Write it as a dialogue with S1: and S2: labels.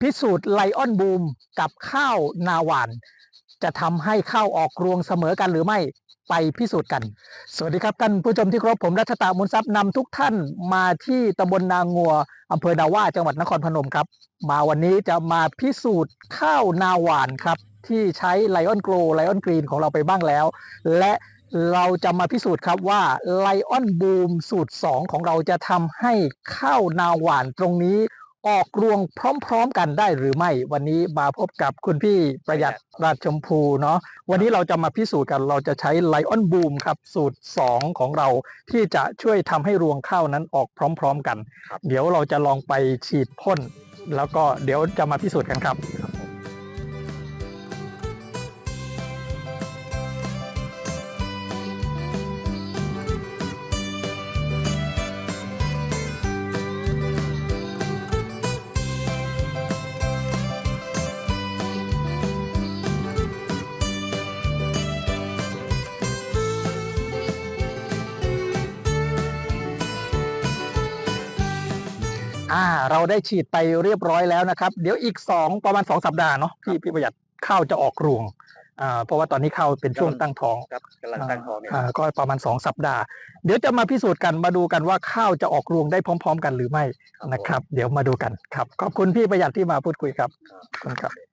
S1: พิสูจน์ไลออนบูมกับข้าวนาหวาน จะทำให้ข้าวออกรวงเสมอกันหรือไม่ไปพิสูจน์กัน สวัสดีครับท่านผู้ชมที่เคารพผมรัชตามุนทรัพย์นำทุกท่านมาที่ตำบลนางงัวอำเภอนาว่าจังหวัดนครพนมครับ มาวันนี้จะมาพิสูจน์ข้าวนาหวานครับ ที่ใช้ไลออนโกลไลออนกรีนของเราไปบ้างแล้ว และเราจะมาพิสูจน์ครับว่าไลออนบูมสูตร 2 ของเราจะทำให้ข้าวนาหวานตรงนี้ ออกรวงพร้อมๆกันได้หรือไม่ วันนี้มาพบกับคุณพี่ประหยัดราชชมพูเนาะวันนี้เราจะมาพิสูจน์กันเราจะใช้ไลออนบูมครับ สูตร 2 ของเราที่จะช่วยทำให้รวงข้าวนั้นออกพร้อม ๆ กัน
S2: ครับ
S1: เดี๋ยวเราจะลองไปฉีดพ่น แล้วก็เดี๋ยวจะมาพิสูจน์กันครับ อ่า เราได้ฉีดไปเรียบร้อยแล้วนะครับ เดี๋ยวอีก2ประมาณ2สัปดาห์เนาะพี่พี่ประหยัดข้าวจะออกรวงอ่าเพราะว่าตอนนี้ข้าวเป็นช่วงตั้งท้อง
S2: ครับกำลังตั้งท้องเนี่ย
S1: อ่าก็ประมาณ2สัปดาห์ เดี๋ยวจะมาพิสูจน์กันมาดูกันว่าข้าวจะออกรวงได้พร้อม ๆ กันหรือไม่นะครับ เดี๋ยวมาดูกันครับ ขอบคุณพี่ประหยัดที่มาพูดคุยครับขอบคุณครับ